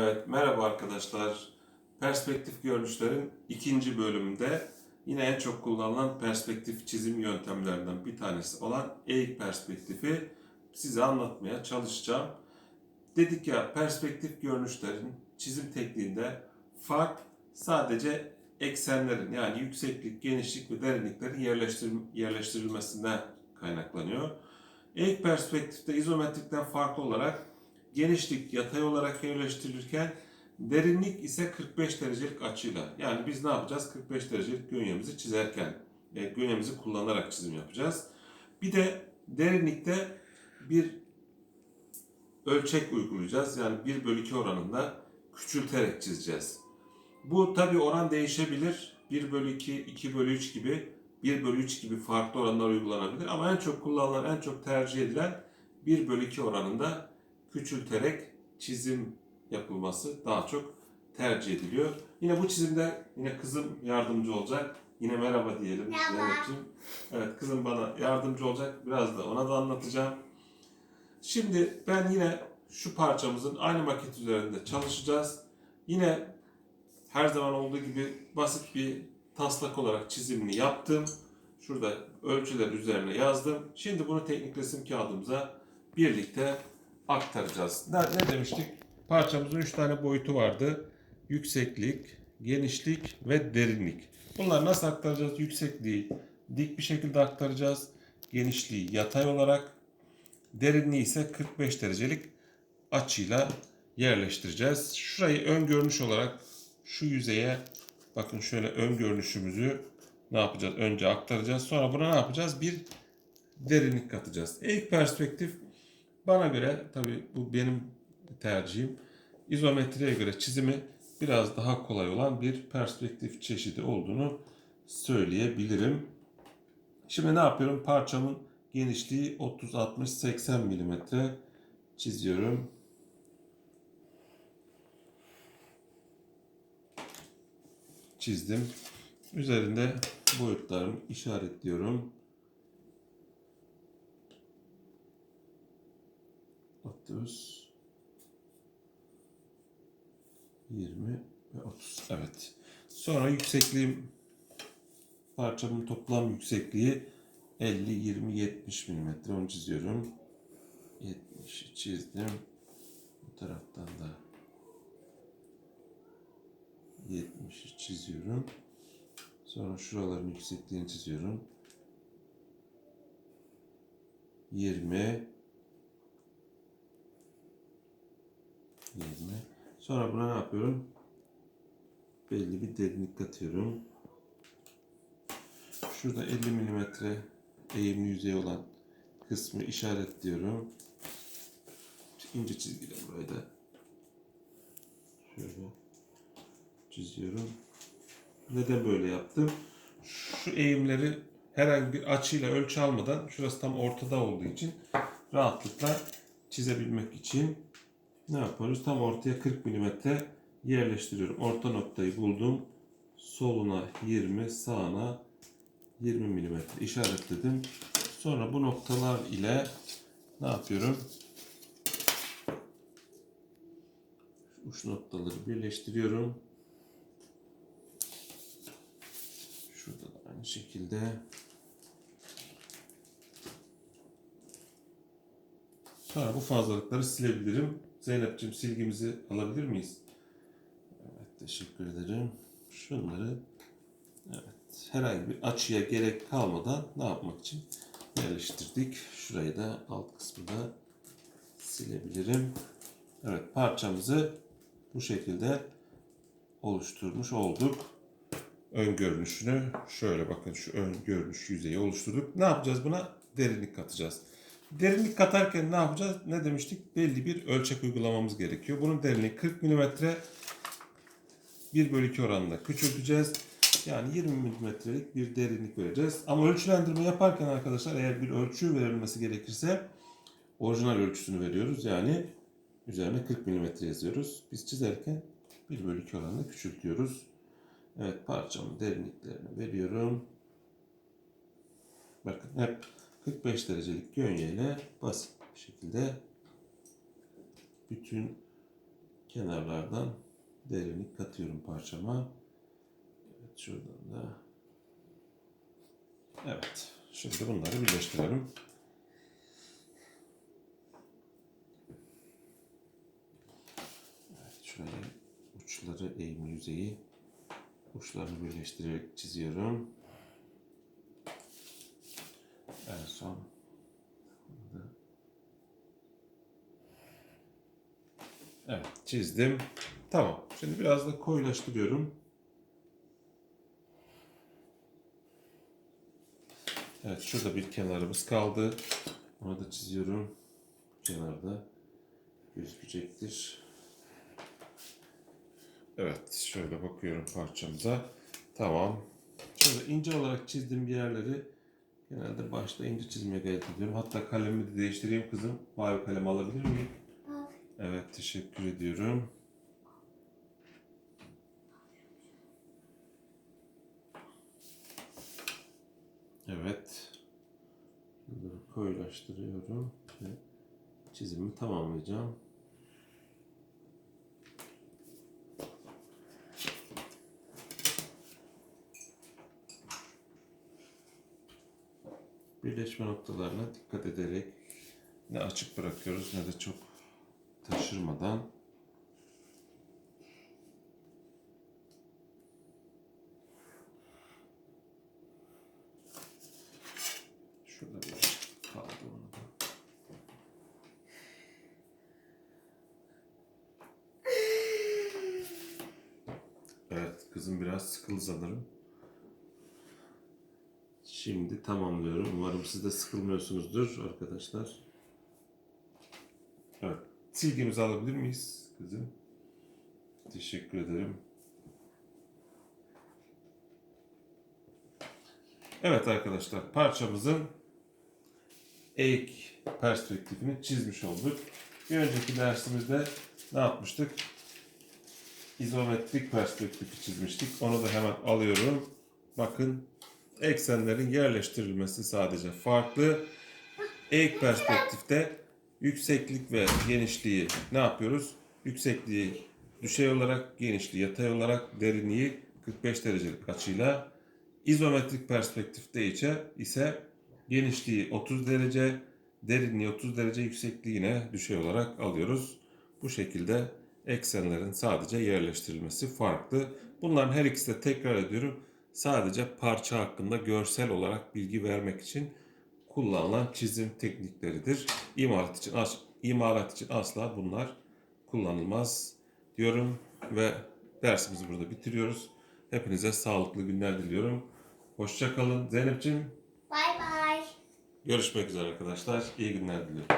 Evet, merhaba arkadaşlar. Perspektif görünüşlerin ikinci bölümünde yine en çok kullanılan perspektif çizim yöntemlerinden bir tanesi olan eğik perspektifi size anlatmaya çalışacağım. Dedik ya perspektif görünüşlerin çizim tekniğinde fark sadece eksenlerin yani yükseklik, genişlik ve derinliklerin yerleştir yerleştirilmesinden kaynaklanıyor. Eğik perspektifte izometrikten farklı olarak genişlik yatay olarak yerleştirilirken derinlik ise 45 derecelik açıyla. Yani biz ne yapacağız? 45 derecelik gönyemizi çizerken e, gönyemizi kullanarak çizim yapacağız. Bir de derinlikte bir ölçek uygulayacağız. Yani 1 bölü 2 oranında küçülterek çizeceğiz. Bu tabi oran değişebilir. 1 bölü 2, 2 bölü 3 gibi 1 bölü 3 gibi farklı oranlar uygulanabilir. Ama en çok kullanılan, en çok tercih edilen 1 bölü 2 oranında küçülterek çizim yapılması daha çok tercih ediliyor. Yine bu çizimde yine kızım yardımcı olacak. Yine merhaba diyelim. Zeynep'ciğim. Evet kızım bana yardımcı olacak. Biraz da ona da anlatacağım. Şimdi ben yine şu parçamızın aynı maket üzerinde çalışacağız. Yine her zaman olduğu gibi basit bir taslak olarak çizimini yaptım. Şurada ölçüler üzerine yazdım. Şimdi bunu teknik resim kağıdımıza birlikte aktaracağız. Ne, ne demiştik? Parçamızın 3 tane boyutu vardı. Yükseklik, genişlik ve derinlik. Bunları nasıl aktaracağız? Yüksekliği dik bir şekilde aktaracağız. Genişliği yatay olarak, derinliği ise 45 derecelik açıyla yerleştireceğiz. Şurayı ön görünüş olarak şu yüzeye bakın şöyle ön görünüşümüzü ne yapacağız? Önce aktaracağız. Sonra buna ne yapacağız? Bir derinlik katacağız. İlk perspektif bana göre tabii bu benim tercihim. İzometriye göre çizimi biraz daha kolay olan bir perspektif çeşidi olduğunu söyleyebilirim. Şimdi ne yapıyorum? Parçamın genişliği 30 60 80 mm çiziyorum. Çizdim. Üzerinde boyutlarımı işaretliyorum. 30 20 ve 30. Evet. Sonra yüksekliğim parçamın toplam yüksekliği 50 20 70 mm. Onu çiziyorum. 70'i çizdim. Bu taraftan da 70'i çiziyorum. Sonra şuraların yüksekliğini çiziyorum. 20 20. Sonra buna ne yapıyorum? Belli bir derinlik katıyorum. Şurada 50 milimetre eğimli yüzey olan kısmı işaretliyorum. İnce çizgiyle burayı da şöyle çiziyorum. Neden böyle yaptım? Şu eğimleri herhangi bir açıyla ölçü almadan şurası tam ortada olduğu için rahatlıkla çizebilmek için ne yapıyoruz? Tam ortaya 40 mm yerleştiriyorum. Orta noktayı buldum. Soluna 20, sağına 20 mm işaretledim. Sonra bu noktalar ile ne yapıyorum? Uç noktaları birleştiriyorum. Şurada da aynı şekilde. Sonra bu fazlalıkları silebilirim. Zeynep'ciğim silgimizi alabilir miyiz? Evet teşekkür ederim. Şunları evet herhangi bir açıya gerek kalmadan ne yapmak için yerleştirdik. Şurayı da alt kısmı da silebilirim. Evet parçamızı bu şekilde oluşturmuş olduk. Ön görünüşünü şöyle bakın şu ön görünüş yüzeyi oluşturduk. Ne yapacağız buna? Derinlik katacağız. Derinlik katarken ne yapacağız? Ne demiştik? Belli bir ölçek uygulamamız gerekiyor. Bunun derinliği 40 mm 1 bölü 2 oranında küçülteceğiz. Yani 20 mm'lik bir derinlik vereceğiz. Ama ölçülendirme yaparken arkadaşlar eğer bir ölçü verilmesi gerekirse orijinal ölçüsünü veriyoruz. Yani üzerine 40 mm yazıyoruz. Biz çizerken 1 bölü 2 oranında küçültüyoruz. Evet parçamın derinliklerini veriyorum. Bakın hep 45 derecelik gönyeyle basit bir şekilde bütün kenarlardan derinlik katıyorum parçama. Evet şuradan da. Evet. Şimdi bunları birleştirelim. Evet şöyle uçları eğim yüzeyi uçlarını birleştirerek çiziyorum. En son. Evet çizdim. Tamam. Şimdi biraz da koyulaştırıyorum. Evet şurada bir kenarımız kaldı. Onu da çiziyorum. Kenarda gözükecektir. Evet şöyle bakıyorum parçamıza. Tamam. Şöyle ince olarak çizdiğim yerleri genelde başta çizmeye gayret ediyorum. Hatta kalemimi de değiştireyim kızım. Mavi kalem alabilir miyim? Evet teşekkür ediyorum. Evet. Koyulaştırıyorum ve çizimi tamamlayacağım. Birleşme noktalarına dikkat ederek ne açık bırakıyoruz ne de çok taşırmadan şurada. Evet kızım biraz sıkıldı sanırım. Şimdi tamamlıyorum. Umarım siz de sıkılmıyorsunuzdur arkadaşlar. Evet. Silgimizi alabilir miyiz kızım? Teşekkür ederim. Evet arkadaşlar parçamızın eğik perspektifini çizmiş olduk. Bir önceki dersimizde ne yapmıştık? İzometrik perspektifi çizmiştik. Onu da hemen alıyorum. Bakın eksenlerin yerleştirilmesi sadece farklı. Eğik perspektifte yükseklik ve genişliği ne yapıyoruz? Yüksekliği düşey olarak, genişliği yatay olarak, derinliği 45 derecelik açıyla. İzometrik perspektifte ise, genişliği 30 derece, derinliği 30 derece, yüksekliği yine düşey olarak alıyoruz. Bu şekilde eksenlerin sadece yerleştirilmesi farklı. Bunların her ikisi de tekrar ediyorum. Sadece parça hakkında görsel olarak bilgi vermek için kullanılan çizim teknikleridir. İmalat için as- imalat için asla bunlar kullanılmaz diyorum ve dersimizi burada bitiriyoruz. Hepinize sağlıklı günler diliyorum. Hoşça kalın. Zeynep'ciğim Bay bay. görüşmek üzere arkadaşlar. İyi günler diliyorum.